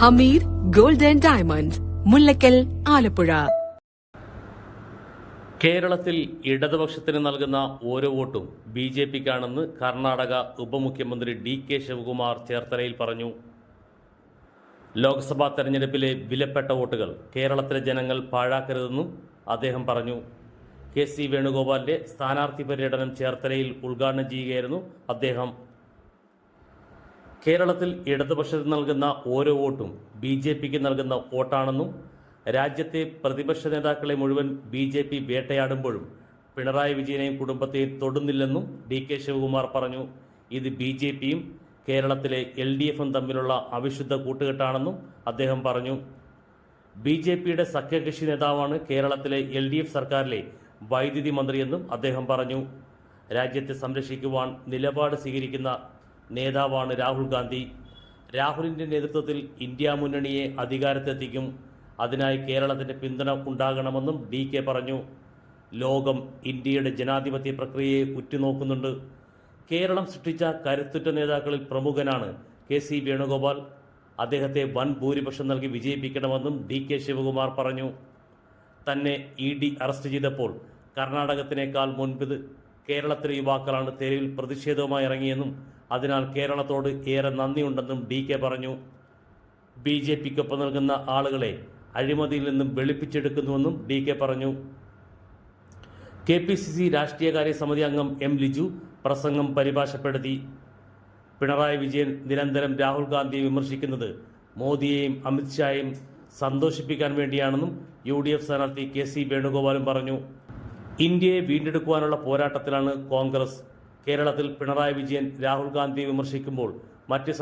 Hameer gold and diamond Mullakkal Alappuzha. കേരളത്തിൽ ഇടതുപക്ഷത്തിന് നൽകുന്ന ഓരോ വോട്ടും ബി ജെ പിക്കാണെന്ന് കർണാടക ഉപമുഖ്യമന്ത്രി ഡി കെ ശിവകുമാർ ചേർത്തലയിൽ പറഞ്ഞു. ലോക്സഭാ തെരഞ്ഞെടുപ്പിലെ വിലപ്പെട്ട വോട്ടുകൾ കേരളത്തിലെ ജനങ്ങൾ പാഴാക്കരുതെന്നും അദ്ദേഹം പറഞ്ഞു. കെ സി വേണുഗോപാലിന്റെ സ്ഥാനാർത്ഥി പര്യടനം ചേർത്തലയിൽ ഉദ്ഘാടനം ചെയ്യുകയായിരുന്നു അദ്ദേഹം. കേരളത്തിൽ ഇടതുപക്ഷത്തിന് നൽകുന്ന ഓരോ വോട്ടും ബി ജെ പിക്ക് നൽകുന്ന വോട്ടാണെന്നും രാജ്യത്തെ പ്രതിപക്ഷ നേതാക്കളെ മുഴുവൻ ബി ജെ പി വേട്ടയാടുമ്പോഴും പിണറായി വിജയനെയും കുടുംബത്തെയും തൊടുന്നില്ലെന്നും ഡി കെ ശിവകുമാർ പറഞ്ഞു. ഇത് ബി ജെ പിയും കേരളത്തിലെ എൽ ഡി എഫും തമ്മിലുള്ള അവിശുദ്ധ കൂട്ടുകെട്ടാണെന്നും അദ്ദേഹം പറഞ്ഞു. ബി ജെ പിയുടെ സഖ്യകക്ഷി നേതാവാണ് കേരളത്തിലെ എൽ ഡി എഫ് സർക്കാരിലെ വൈദ്യുതി മന്ത്രിയെന്നും അദ്ദേഹം പറഞ്ഞു. രാജ്യത്തെ സംരക്ഷിക്കുവാൻ നിലപാട് സ്വീകരിക്കുന്ന നേതാവാണ് രാഹുൽ ഗാന്ധി. രാഹുലിന്റെ നേതൃത്വത്തിൽ ഇന്ത്യ മുന്നണിയെ അധികാരത്തെത്തിക്കും. അതിനായി കേരളത്തിന്റെ പിന്തുണ ഉണ്ടാകണമെന്നും ഡി കെ പറഞ്ഞു. ലോകം ഇന്ത്യയുടെ ജനാധിപത്യ പ്രക്രിയയെ ഉറ്റുനോക്കുന്നുണ്ട്. കേരളം സൃഷ്ടിച്ച കരുത്തുറ്റ നേതാക്കളിൽ പ്രമുഖനാണ് കെ സി വേണുഗോപാൽ. അദ്ദേഹത്തെ വൻ ഭൂരിപക്ഷം നൽകി വിജയിപ്പിക്കണമെന്നും ഡി കെ ശിവകുമാർ പറഞ്ഞു. തന്നെ ഇ ഡി അറസ്റ്റ് ചെയ്തപ്പോൾ കർണാടകത്തിനേക്കാൾ മുൻപ് കേരളത്തിലെ യുവാക്കളാണ് തെരുവിൽ പ്രതിഷേധവുമായി ഇറങ്ങിയെന്നും അതിനാൽ കേരളത്തോട് ഏറെ നന്ദിയുണ്ടെന്നും ഡി കെ പറഞ്ഞു. ബി ജെ പിക്കൊപ്പം നൽകുന്ന ആളുകളെ അഴിമതിയിൽ നിന്നും വെളുപ്പിച്ചെടുക്കുന്നുവെന്നും ഡി കെ പറഞ്ഞു. കെ പി സി സി രാഷ്ട്രീയകാര്യ സമിതി അംഗം എം ലിജു പ്രസംഗം പരിഭാഷപ്പെടുത്തി. പിണറായി വിജയൻ നിരന്തരം രാഹുൽ ഗാന്ധിയെ വിമർശിക്കുന്നത് മോദിയെയും അമിത്ഷായെയും സന്തോഷിപ്പിക്കാൻ വേണ്ടിയാണെന്നും യു ഡി എഫ് സ്ഥാനാർത്ഥി കെ സി വേണുഗോപാലും പറഞ്ഞു. ഇന്ത്യയെ വീണ്ടെടുക്കുവാനുള്ള പോരാട്ടത്തിലാണ് കോൺഗ്രസ്. കേരളത്തിൽ പിണറായി വിജയൻ രാഹുൽ ഗാന്ധിയെ വിമർശിക്കുമ്പോൾ മറ്റ്